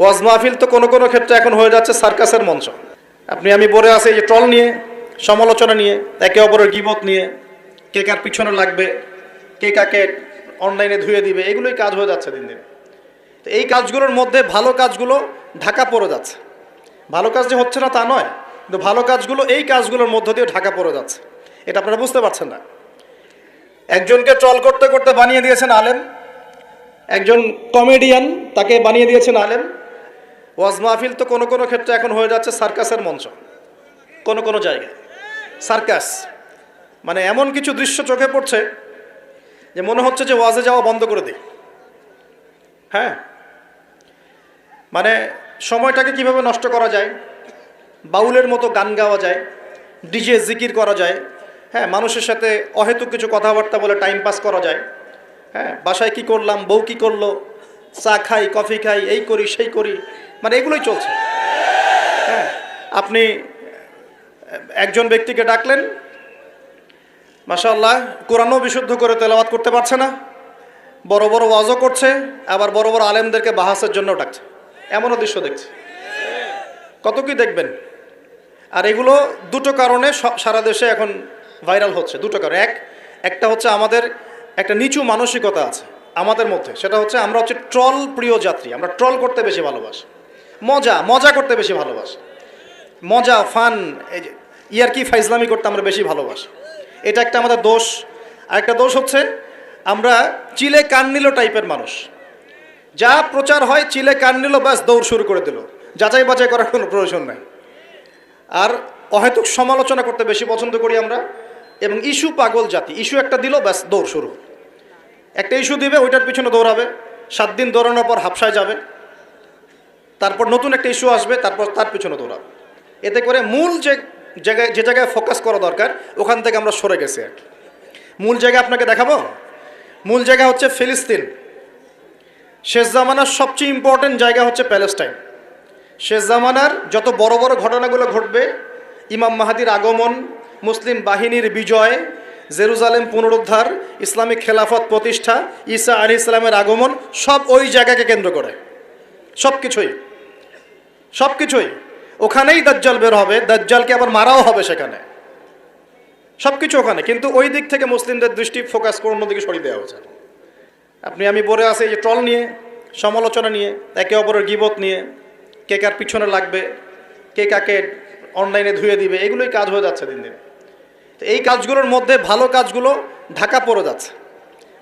ওয়াজ মাহফিল তো কোনো কোনো ক্ষেত্রে এখন হয়ে যাচ্ছে সার্কাসের মঞ্চ। আপনি আমি বলে আছি যে ট্রল নিয়ে, সমালোচনা নিয়ে, একে অপরের গিবত নিয়ে, কে কার পিছনে লাগবে, কে কাকে অনলাইনে ধুয়ে দিবে, এগুলোই কাজ হয়ে যাচ্ছে দিন দিন। তো এই কাজগুলোর মধ্যে ভালো কাজগুলো ঢাকা পড়ে যাচ্ছে। ভালো কাজ যে হচ্ছে না তা নয়, কিন্তু ভালো কাজগুলো এই কাজগুলোর মধ্য দিয়ে ঢাকা পড়ে যাচ্ছে। এটা আপনারা বুঝতে পারছেন না। একজনকে ট্রল করতে করতে বানিয়ে দিয়েছেন আলেম, একজন কমেডিয়ান তাকে বানিয়ে দিয়েছেন আলেম ওয়াজ মাহফিল তো কোনো কোনো ক্ষেত্রে এখন হয়ে যাচ্ছে সার্কাসের মঞ্চ। কোনো কোনো জায়গায়। সার্কাস মানে এমন কিছু দৃশ্য চোখে পড়ছে যে মনে হচ্ছে যে ওয়াজে যাওয়া বন্ধ করে দিই। হ্যাঁ? মানে সময়টাকে কীভাবে নষ্ট করা যায়? বাউলের মতো গান গাওয়া যায়, ডিজে জিকির করা যায় হ্যাঁ মানুষের সাথে অহেতুক কিছু কথাবার্তা বলে টাইম পাস করা যায় হ্যাঁ বাসায় কি করলাম, বউ কি করল, চা খাই, কফি খাই, এই করি, সেই করি মানে এগুলোই চলছে। হ্যাঁ আপনি, একজন ব্যক্তিকে ডাকলেন মাশাল্লাহ কোরআনও বিশুদ্ধ করে তেলাওয়াত করতে পারছে না, বড় বড় ওয়াজও করছে, আবার বড় বড় আলেমদেরকে বাহাসের জন্য ডাকছে। এমনও দৃশ্য দেখছে। কত কি দেখবেন? আর এগুলো দুটো কারণে সারা দেশে এখন ভাইরাল হচ্ছে। দুটো কারণ। এক, একটা হচ্ছে আমাদের একটা নিচু মানসিকতা আছে আমাদের মধ্যে। সেটা হচ্ছে আমরা হচ্ছে ট্রল প্রিয় যাত্রী। আমরা ট্রল করতে বেশি ভালোবাসি। মজা মজা করতে বেশি ভালোবাসি। মজা, ফান, এই যে ইয়ারকি ফাইজলামি করতে আমরা বেশি ভালোবাসি। এটা একটা আমাদের দোষ। আরেকটা দোষ হচ্ছে, আমরা চিলে কান নিল টাইপের মানুষ। যা প্রচার হয়, চিলে কান নিল, ব্যাস, দৌড় শুরু করে দিল। যাচাই বাছাই করার কোনো প্রয়োজন নাই। আর অহেতুক সমালোচনা করতে বেশি পছন্দ করি আমরা, এবং ইস্যু পাগল জাতি। ইস্যু একটা দিল, ব্যাস, দৌড় শুরু একটা ইস্যু দিবে, ওইটার পিছনে দৌড়াবে। সাত দিন দৌড়ানোর পর হাফসায় যাবে। তারপর নতুন একটা ইস্যু আসবে, তারপর তার পিছনে দৌড়াবে। এতে করে মূল যে জায়গায় যে জায়গায় ফোকাস করা দরকার, ওখান থেকে আমরা সরে গেছি আর মূল জায়গা আপনাকে দেখাবো? মূল জায়গা হচ্ছে ফিলিস্তিন। শেষ জামানার সবচেয়ে ইম্পর্টেন্ট জায়গা হচ্ছে প্যালেস্টাইন। শেষ জামানার যত বড় বড় ঘটনাগুলো ঘটবে, ইমাম মাহাদির আগমন, মুসলিম বাহিনীর বিজয়, জেরুজালেম পুনরুদ্ধার ইসলামিক খেলাফত প্রতিষ্ঠা, ঈসা আলী ইসলামের আগমন, সব ওই জায়গাকে কেন্দ্র করে। সব কিছুই সব কিছুই ওখানেই দাজ্জাল বের হবে, দাজ্জালকে আবার মারাও হবে সেখানে। সব কিছু ওখানে, কিন্তু ওই দিক থেকে মুসলিমদের দৃষ্টি ফোকাস করে অন্যদিকে সরিয়ে দেওয়া হয়েছে। আপনি, আমি বলে আছি এই যে ট্রল নিয়ে, সমালোচনা নিয়ে, একে অপরের গিবত নিয়ে, কে কার পিছনে লাগবে, কে কাকে অনলাইনে ধুয়ে দিবে, এগুলোই কাজ হয়ে যাচ্ছে দিন দিন। তো এই কাজগুলোর মধ্যে ভালো কাজগুলো ঢাকা পড়ে যাচ্ছে।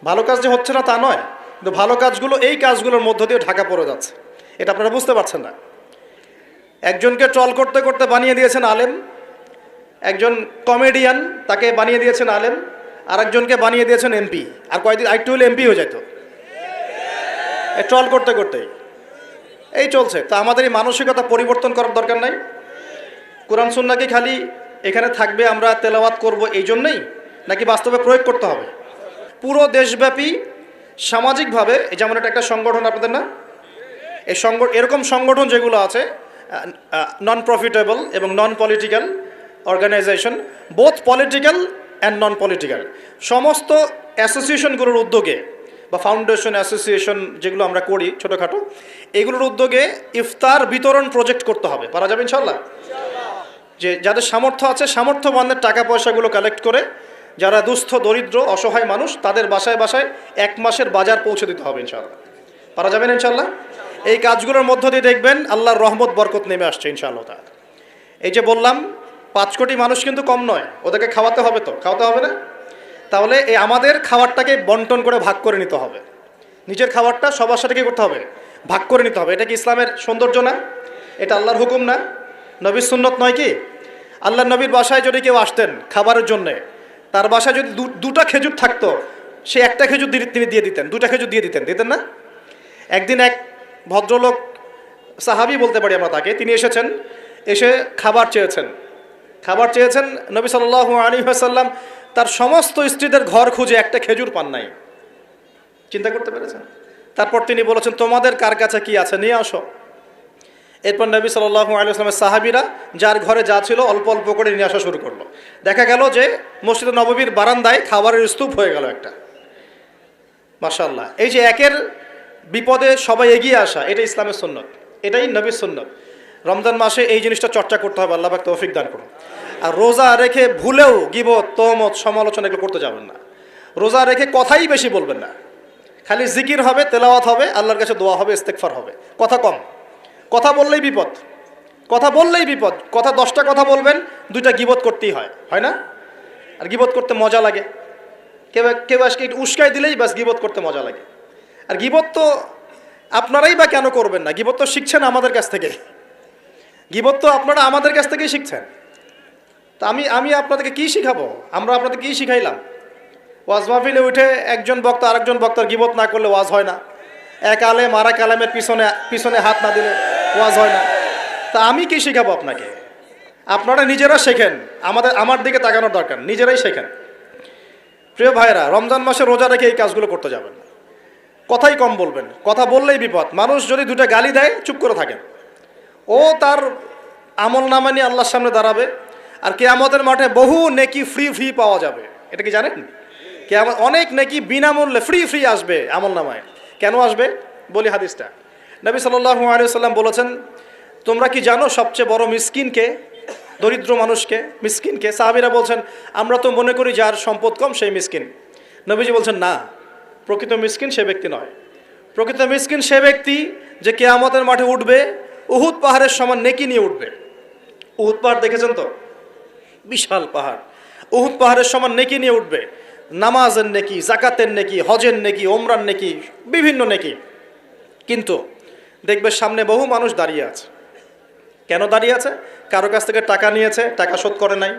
ভালো কাজ যে হচ্ছে না তা নয়, কিন্তু ভালো কাজগুলো এই কাজগুলোর মধ্য দিয়ে ঢাকা পড়ে যাচ্ছে। এটা আপনারা বুঝতে পারছেন না। একজনকে ট্রল করতে করতে বানিয়ে দিয়েছেন আলেম, একজন কমেডিয়ান তাকে বানিয়ে দিয়েছেন আলেম আর একজনকে বানিয়ে দিয়েছেন এমপি। আর কয়েকদিন আরেকটু হলে এমপি হয়ে যেত ট্রল করতে করতেই। এই চলছে। তো আমাদের এই মানসিকতা পরিবর্তন করার দরকার নাই। কোরআন সুন্না কি খালি এখানে থাকবে, আমরা তেলাওয়াত করব এই জন্যই, নাকি বাস্তবে প্রয়োগ করতে হবে? পুরো দেশব্যাপী সামাজিকভাবে যেমন এটা একটা সংগঠন আপনাদের না? এই সংগ, এরকম সংগঠন যেগুলো আছে নন প্রফিটেবল এবং non political organisation both political and non political সমস্ত অ্যাসোসিয়েশনগুলোর উদ্যোগে বা ফাউন্ডেশন অ্যাসোসিয়েশন যেগুলো আমরা করি ছোটোখাটো, এগুলোর উদ্যোগে ইফতার বিতরণ প্রজেক্ট করতে হবে। পারা যাবে ইনশাল্লাহ যে যাদের সামর্থ্য আছে, সামর্থ্যবানদের টাকা পয়সাগুলো কালেক্ট করে যারা দুস্থ, দরিদ্র, অসহায় মানুষ, তাদের বাসায় বাসায় এক মাসের বাজার পৌঁছে দিতে হবে ইনশাল্লাহ পারা যাবেন ইনশাল্লাহ এই কাজগুলোর মধ্য দিয়ে দেখবেন আল্লাহর রহমত, বরকত নেমে আসছে ইনশাআল্লাহ এই যে বললাম, পাঁচ কোটি মানুষ কিন্তু কম নয়, ওদেরকে খাওয়াতে হবে তো, খাওয়াতে হবে না? তাহলে এই আমাদের খাবারটাকে বন্টন করে ভাগ করে নিতে হবে। নিজের খাবারটা সবার সাথে কি করতে হবে? ভাগ করে নিতে হবে। এটা কি ইসলামের সৌন্দর্য না? এটা আল্লাহর হুকুম না? নবীর সুন্নত নয় কি? আল্লাহ নবীর বাসায় যদি কেউ আসতেন খাবারের জন্যে, তার বাসায় যদি দুটা খেজুর থাকতো, সে একটা খেজুর তিনি দিয়ে দিতেন, দুটা খেজুর দিয়ে দিতেন দিতেন না? একদিন এক ভদ্রলোক সাহাবি বলতে পারি আমরা তাকে, তিনি এসেছেন, এসে খাবার চেয়েছেন। খাবার চেয়েছেন, নবী সাল্লাল্লাহু আলী সাল্লাম তার সমস্ত স্ত্রীদের ঘর খুঁজে একটা খেজুর পান নাই। চিন্তা করতে পেরেছেন? তারপর তিনি বলেছেন, তোমাদের কার কাছে কি আছে? নিয়ে আসো। এরপর নবী সাল্লাল্লাহু আলী আসলামের সাহাবিরা যার ঘরে যা ছিল অল্প অল্প করে নিয়ে আসা শুরু করল। দেখা গেল যে মসজিদ নববীর বারান্দায় খাবারের স্তূপ হয়ে গেল একটা। মাশাল্লাহ এই যে একের বিপদে সবাই এগিয়ে আসা, এটা ইসলামের সুন্নত, এটাই নবীর সুন্নত। রমজান মাসে এই জিনিসটা চর্চা করতে হবে, আল্লাহ পাক তৌফিক দান করুন। আর রোজা রেখে ভুলেও গিবত তোমত সমালোচনা এগুলো করতে যাবেন না। রোজা রেখে কথাই বেশি বলবেন না। খালি জিকির হবে, তেলাওয়াত হবে, আল্লাহর কাছে দোয়া হবে ইস্তেকফার হবে। কথা কম। কথা বললেই বিপদ। কথা বললেই বিপদ। কথা দশটা কথা বলবেন, দুইটা গিবত করতেই হয়। হয় না? আর গিবত করতে মজা লাগে। কেউ কেউ আজকে উস্কাই দিলেই বাস গিবত করতে মজা লাগে। আর গিবত তো আপনারাই বা কেন করবেন না? গিবত তো শিখছেন আমাদের কাছ থেকে। গিবত তো আপনারা আমাদের কাছ থেকেই শিখছেন। তা আমি আমি আপনাদেরকে কী শিখাবো? আমরা আপনাদের কী শিখাইলাম? ওয়াজ মাহফিলে উঠে একজন বক্তা আরেকজন বক্তার গিবত না করলে ওয়াজ হয় না। এক আলেম আর এক আলেমের পিছনে পিছনে হাত না দিলে ওয়াজ হয় না। তা আমি কি শিখাবো আপনাকে? আপনারা নিজেরা শেখেন। আমাদের, আমার দিকে তাকানোর দরকার। নিজেরাই শেখেন। প্রিয় ভাইরা রমজান মাসে রোজা রেখে এই কাজগুলো করতে যাবেন না। কথাই কম বলবেন। কথা বললেই বিপদ। মানুষ যদি দুটো গালি দেয়, চুপ করে থাকেন। ও তার আমল নামা নিয়ে আল্লাহর সামনে দাঁড়াবে। আর কেয়ামতের মাঠে বহু নেকি ফ্রি ফ্রি পাওয়া যাবে। এটা কি জানেন? কেয়ামত, অনেক নেকি বিনামূল্যে ফ্রি ফ্রি আসবে আমল নামায়। কেন আসবে? বলি হাদিসটা। নবী সাল্লাল্লাহু আলাইহি সাল্লাম বলেছেন, তোমরা কি জানো সবচেয়ে বড় মিসকিনকে দরিদ্র মানুষকে মিসকিনকে সাহাবিরা বলছেন, আমরা তো মনে করি যার সম্পদ কম, সেই মিসকিন। নবীজি বলছেন, না। প্রকৃত মিসকিন সে ব্যক্তি নয়। প্রকৃত মিসকিন সে ব্যক্তি যে কেয়ামতের মাঠে উঠবে, উহুদ পাহাড়ের সমান নেকি নিয়ে উঠবে। উহুদ পাহাড় দেখেছেন তো? বিশাল পাহাড়। উহুদ পাহাড়ের সমান নেকি নিয়ে উঠবে। নামাজের নেকি জাকাতের নেকি, হজের নেকি ওমরান নেকি, বিভিন্ন নেকি। কিন্তু দেখবে সামনে বহু মানুষ দাঁড়িয়ে আছে। কেন দাঁড়িয়ে আছে? কারও কাছ থেকে টাকা নিয়েছে, টাকা শোধ করে নাই।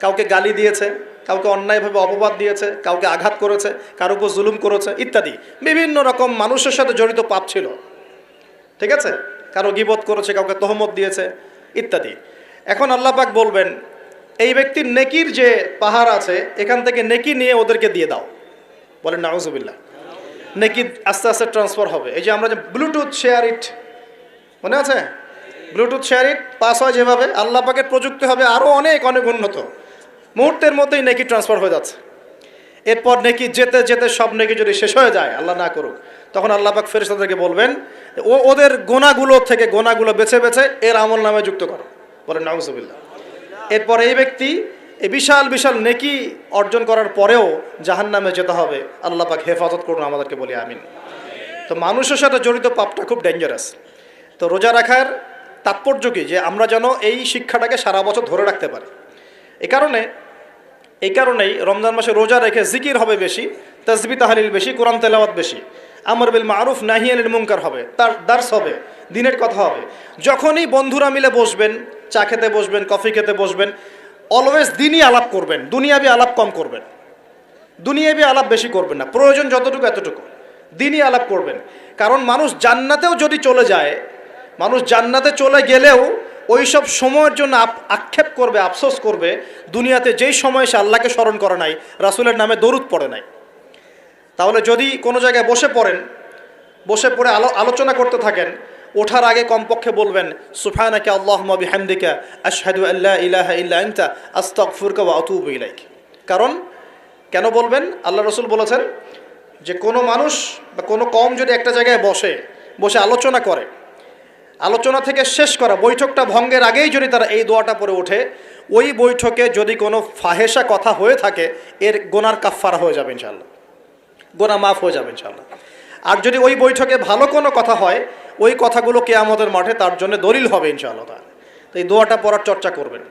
কাউকে গালি দিয়েছে। কাউকে অন্যায়ভাবে অপবাদ দিয়েছে, কাউকে আঘাত করেছে, কারও উপর জুলুম করেছে, ইত্যাদি। বিভিন্ন রকম মানুষের সাথে জড়িত পাপ ছিল। ঠিক আছে? কারও গিবত করেছে, কাউকে তহমত দিয়েছে, ইত্যাদি। এখন আল্লাহ পাক বলবেন, এই ব্যক্তির নেকির যে পাহাড় আছে, এখান থেকে নেকি নিয়ে ওদেরকে দিয়ে দাও। বলেন, নাউজুবিল্লাহ। নেকি আস্তে আস্তে ট্রান্সফার হবে। এই যে আমরা যে ব্লুটুথ শেয়ার ইট মনে আছে? ব্লুটুথ শেয়ার ইট পাস হয় যেভাবে, আল্লাহ পাকের প্রযুক্তি হবে আরও অনেক অনেক উন্নত। মুহূর্তের মধ্যেই নেকি ট্রান্সফার হয়ে যাচ্ছে। এরপর নেকি যেতে যেতে সব নেকি যদি শেষ হয়ে যায়, আল্লাহ না করুক, তখন আল্লাহ পাক ফেরেশতাদেরকে বলবেন, ও, ওদের গোনাগুলো থেকে গোনাগুলো বেছে বেছে এর আমল নামে যুক্ত করো। বলেন, নাউজুবিল্লাহ। এরপর এই ব্যক্তি এই বিশাল বিশাল নেকি অর্জন করার পরেও জাহান নামে যেতে হবে। আল্লাহ পাক হেফাজত করুন, আমাদেরকে বলি, আমিন। তো মানুষের সাথে জড়িত পাপটা খুব ডেঞ্জারাস তো রোজা রাখার তাৎপর্য কি? যে আমরা যেন এই শিক্ষাটাকে সারা বছর ধরে রাখতে পারি। এ কারণে এই কারণেই রমজান মাসে রোজা রেখে জিকির হবে বেশি তসবি তাহালিল বেশি, কোরআন তেলাওয়াত বেশি। আমর বিল মারুফ নাহিয়ালিল মুনকার হবে, তার দার্স হবে, দিনের কথা হবে। যখনই বন্ধুরা মিলে বসবেন, চা খেতে বসবেন, কফি খেতে বসবেন অলওয়েজ দিনই আলাপ করবেন, দুনিয়াবি আলাপ কম করবেন। দুনিয়াবি আলাপ বেশি করবেন না, প্রয়োজন যতটুকু এতটুকু। দিনই আলাপ করবেন। কারণ মানুষ জান্নাতেও যদি চলে যায়, মানুষ জান্নাতে চলে গেলেও ওই সব সময়ের জন্য আক্ষেপ করবে, আফসোস করবে, দুনিয়াতে যেই সময় সে আল্লাহকে স্মরণ করে নাই, রাসুলের নামে দরুদ পড়ে নাই। তাহলে যদি কোনো জায়গায় বসে পড়েন, বসে পড়ে আলো আলোচনা করতে থাকেন, ওঠার আগে কমপক্ষে বলবেন সুফানাকে আল্লাহ মবি হামদিকা আশহাদু আল্লাহ ইলাহা ইল্লা আনতা, আস্তাগফিরুকা ওয়া আতুবু ইলাইক। কারণ কেন বলবেন? আল্লাহ রসুল বলেছেন যে, কোনো মানুষ বা কোনো কম যদি একটা জায়গায় বসে বসে আলোচনা করে আলোচনা থেকে শেষ করা বৈঠকটা ভঙ্গের আগেই যদি তারা এই দোয়াটা পড়ে ওঠে, ওই বৈঠকে যদি কোনো ফাহেসা কথা হয়ে থাকে, এর গোনার কাফারা হয়ে যাবে ইনশাল্লাহ গোনা মাফ হয়ে যাবে ইনশাল্লাহ আর যদি ওই বৈঠকে ভালো কোনো কথা হয়, ওই কথাগুলো কে আমাদের মাঠে তার জন্য দলিল হবে ইনশাআল্লাহ তাহলে তো এই দোয়াটা পড়ার চর্চা করবেন।